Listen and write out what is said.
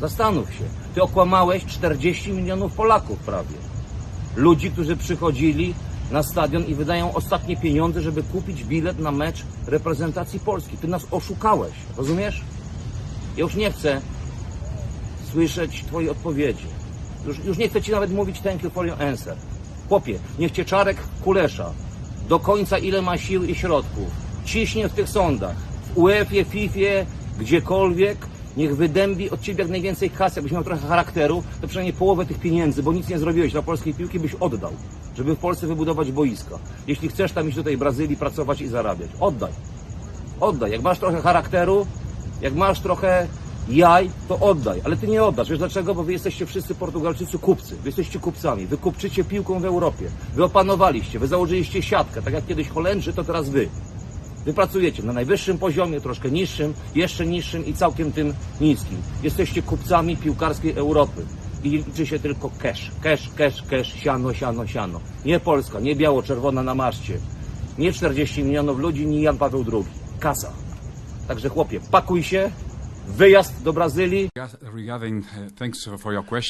Zastanów się. Ty okłamałeś 40 milionów Polaków prawie. Ludzi, którzy przychodzili na stadion i wydają ostatnie pieniądze, żeby kupić bilet na mecz reprezentacji Polski. Ty nas oszukałeś, rozumiesz? Ja już nie chcę słyszeć Twojej odpowiedzi. Już, już nie chcę Ci nawet mówić thank you for your answer. Chłopie, niech Cię Czarek Kulesza do końca ile ma sił i środków ciśnie w tych sądach, w UEFA, FIFA, gdziekolwiek, niech wydębi od Ciebie jak najwięcej kasy, jakbyś miał trochę charakteru, to przynajmniej połowę tych pieniędzy, bo nic nie zrobiłeś dla polskiej piłki, byś oddał, żeby w Polsce wybudować boiska. Jeśli chcesz tam iść do tej Brazylii, pracować i zarabiać, oddaj. Oddaj. Jak masz trochę charakteru, jak masz trochę jaj, to oddaj. Ale ty nie oddasz. Wiesz dlaczego? Bo wy jesteście wszyscy Portugalczycy kupcy. Wy jesteście kupcami. Wy kupczycie piłką w Europie. Wy opanowaliście. Wy założyliście siatkę. Tak jak kiedyś Holendrzy, to teraz wy. Wy pracujecie na najwyższym poziomie, troszkę niższym, jeszcze niższym i całkiem tym niskim. Jesteście kupcami piłkarskiej Europy. I liczy się tylko cash, cash, cash, cash, siano, siano, siano. Nie Polska, nie biało-czerwona na maszcie. Nie 40 milionów ludzi, nie Jan Paweł II. Kasa. Także chłopie, pakuj się, wyjazd do Brazylii.